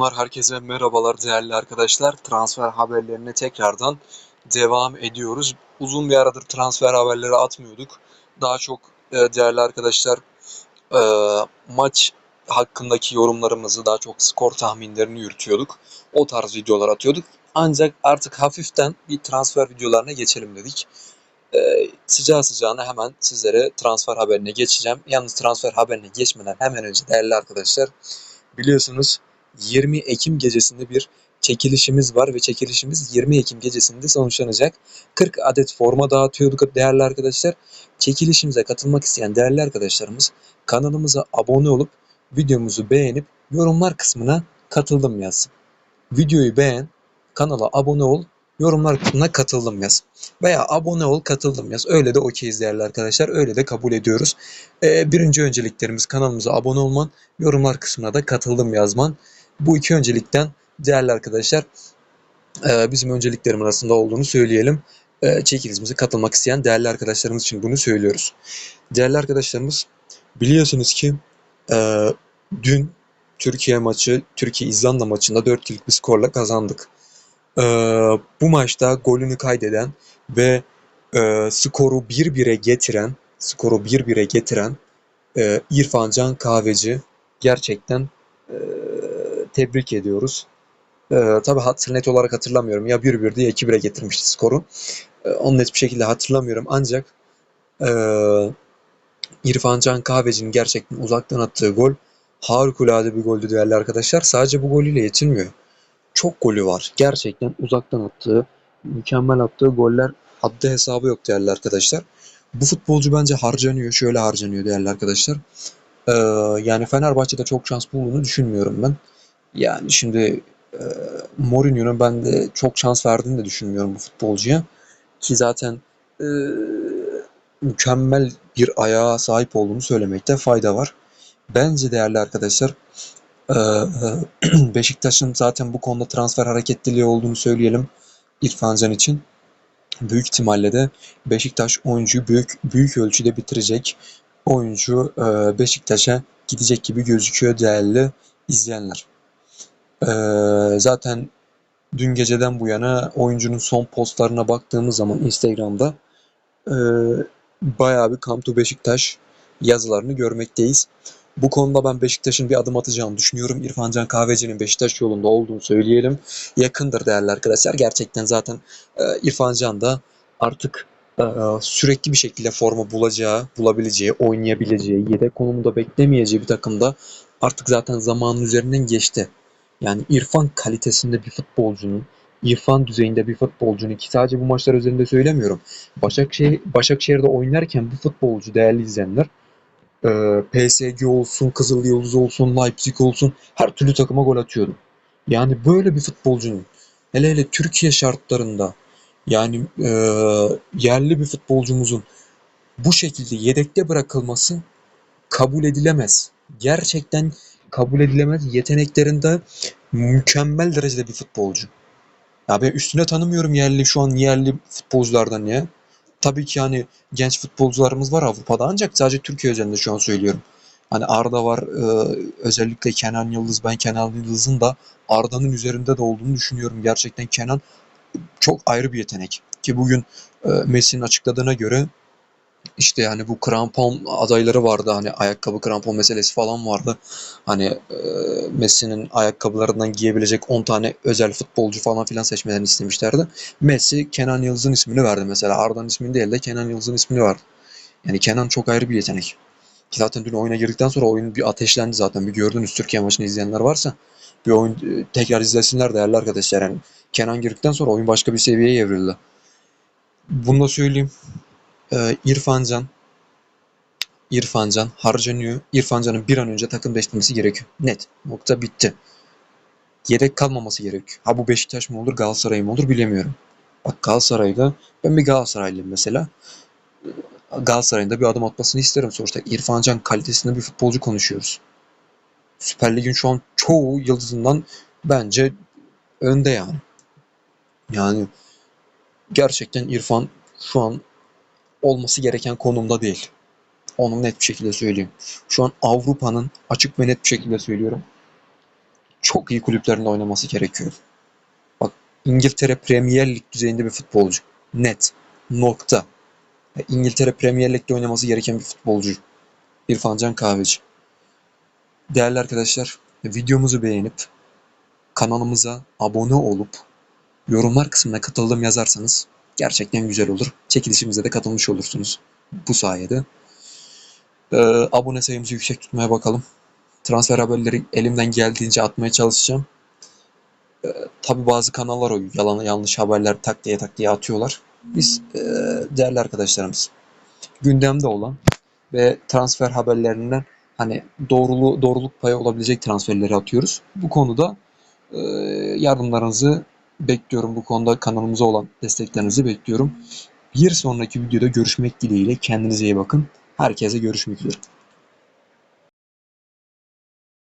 Selamlar herkese merhabalar değerli arkadaşlar. Transfer haberlerine tekrardan devam ediyoruz. Uzun bir aradır transfer haberleri atmıyorduk. Daha çok e, değerli arkadaşlar e, maç hakkındaki yorumlarımızı daha çok skor tahminlerini yürütüyorduk. O tarz videolar atıyorduk. Ancak artık hafiften bir transfer videolarına geçelim dedik. E, sıcağı sıcağına hemen sizlere transfer haberine geçeceğim. Yalnız transfer haberine geçmeden hemen önce değerli arkadaşlar biliyorsunuz 20 Ekim gecesinde bir çekilişimiz var ve çekilişimiz 20 Ekim gecesinde sonuçlanacak. 40 adet forma dağıtıyorduk değerli arkadaşlar. Çekilişimize katılmak isteyen değerli arkadaşlarımız kanalımıza abone olup videomuzu beğenip yorumlar kısmına katıldım yazsın. Videoyu beğen, kanala abone ol, yorumlar kısmına katıldım yaz. Veya abone ol, katıldım yaz. Öyle de okeyiz değerli arkadaşlar. Öyle de kabul ediyoruz. Ee, birinci önceliklerimiz kanalımıza abone olman, yorumlar kısmına da katıldım yazman. Bu iki öncelikten değerli arkadaşlar e, bizim önceliklerim arasında olduğunu söyleyelim. E, Çekilişimize katılmak isteyen değerli arkadaşlarımız için bunu söylüyoruz. Değerli arkadaşlarımız biliyorsunuz ki e, dün Türkiye maçı, Türkiye-İzlanda maçında 4-2'lik bir skorla kazandık. Bu maçta golünü kaydeden ve skoru 1-1'e getiren, skoru 1-1'e getiren İrfan Can Kahveci gerçekten tebrik ediyoruz. Ee, tabii hat, net olarak hatırlamıyorum. Ya 1-1'di ya 2-1'e getirmişti skoru. Ee, onu net bir şekilde hatırlamıyorum. Ancak e, İrfan Can Kahveci'nin gerçekten uzaktan attığı gol harikulade bir goldü değerli arkadaşlar. Sadece bu golüyle yetinmiyor. Çok golü var. Gerçekten uzaktan attığı, mükemmel attığı goller haddi hesabı yok değerli arkadaşlar. Bu futbolcu bence harcanıyor. Şöyle harcanıyor değerli arkadaşlar. Ee, yani Fenerbahçe'de çok şans bulduğunu düşünmüyorum ben. Yani şimdi e, Mourinho'nun ben de çok şans verdiğini de düşünmüyorum bu futbolcuya. Ki zaten e, mükemmel bir ayağa sahip olduğunu söylemekte fayda var. Bence değerli arkadaşlar e, Beşiktaş'ın zaten bu konuda transfer hareketliliği olduğunu söyleyelim İrfan Can için. Büyük ihtimalle de Beşiktaş oyuncuyu büyük büyük ölçüde bitirecek. Oyuncu e, Beşiktaş'a gidecek gibi gözüküyor değerli izleyenler. Ee, zaten dün geceden bu yana oyuncunun son postlarına baktığımız zaman Instagram'da e, bayağı bir Come to Beşiktaş yazılarını görmekteyiz. Bu konuda ben Beşiktaş'ın bir adım atacağını düşünüyorum. İrfan Can Kahveci'nin Beşiktaş yolunda olduğunu söyleyelim. Yakındır değerli arkadaşlar. Gerçekten zaten e, İrfan Can da artık e, sürekli bir şekilde forma bulacağı, bulabileceği, oynayabileceği, yedek konumunda beklemeyeceği bir takımda artık zaten zamanın üzerinden geçti. Yani İrfan kalitesinde bir futbolcunun, İrfan düzeyinde bir futbolcunun ki sadece bu maçlar üzerinde söylemiyorum. Başakşehir, Başakşehir'de oynarken bu futbolcu değerli izleyenler e, PSG olsun, Kızılyıldız olsun, Leipzig olsun her türlü takıma gol atıyordu. Yani böyle bir futbolcunun hele hele Türkiye şartlarında yani e, yerli bir futbolcumuzun bu şekilde yedekte bırakılması kabul edilemez. Gerçekten kabul edilemez yeteneklerinde mükemmel derecede bir futbolcu. Ya ben üstüne tanımıyorum yerli şu an yerli futbolculardan ya. Tabii ki yani genç futbolcularımız var Avrupa'da ancak sadece Türkiye özelinde şu an söylüyorum. Hani Arda var e, özellikle Kenan Yıldız ben Kenan Yıldız'ın da Arda'nın üzerinde de olduğunu düşünüyorum. Gerçekten Kenan çok ayrı bir yetenek. Ki bugün e, Messi'nin açıkladığına göre işte yani bu krampon adayları vardı hani ayakkabı krampon meselesi falan vardı. Hani e, Messi'nin ayakkabılarından giyebilecek 10 tane özel futbolcu falan filan seçmelerini istemişlerdi. Messi Kenan Yıldız'ın ismini verdi mesela. Arda'nın ismini değil de Kenan Yıldız'ın ismini verdi. Yani Kenan çok ayrı bir yetenek. Ki zaten dün oyuna girdikten sonra oyun bir ateşlendi zaten. Bir gördünüz Türkiye maçını izleyenler varsa bir oyun e, tekrar izlesinler değerli arkadaşlar. Yani Kenan girdikten sonra oyun başka bir seviyeye evrildi. Bunu da söyleyeyim. Ee, İrfan Can harcanıyor. İrfan Can'ın bir an önce takım değiştirmesi gerekiyor. Net. Nokta bitti. Yedek kalmaması gerekiyor. Ha bu Beşiktaş mı olur Galatasaray mı olur bilemiyorum. Bak Galatasaray'da ben bir Galatasaraylıyım mesela. Galatasaray'ın da bir adım atmasını isterim sonuçta. İrfan Can kalitesinde bir futbolcu konuşuyoruz. Süper Lig'in şu an çoğu yıldızından bence önde yani. Yani gerçekten İrfan şu an olması gereken konumda değil. Onu net bir şekilde söyleyeyim. Şu an Avrupa'nın açık ve net bir şekilde söylüyorum. çok iyi kulüplerinde oynaması gerekiyor. Bak İngiltere Premier Lig düzeyinde bir futbolcu. Net. Nokta. İngiltere Premier Lig'de oynaması gereken bir futbolcu. İrfan Can Kahveci. Değerli arkadaşlar, videomuzu beğenip kanalımıza abone olup yorumlar kısmına katıldım yazarsanız gerçekten güzel olur. Çekilişimize de katılmış olursunuz bu sayede. Ee, abone sayımızı yüksek tutmaya bakalım. Transfer haberleri elimden geldiğince atmaya çalışacağım. Ee, tabii bazı kanallar o yalan yanlış haberler tak diye tak diye atıyorlar. Biz e, değerli arkadaşlarımız gündemde olan ve transfer haberlerinden hani doğruluğu doğruluk payı olabilecek transferleri atıyoruz. Bu konuda e, yardımlarınızı bekliyorum. Bu konuda kanalımıza olan desteklerinizi bekliyorum. Bir sonraki videoda görüşmek dileğiyle kendinize iyi bakın. Herkese görüşmek üzere.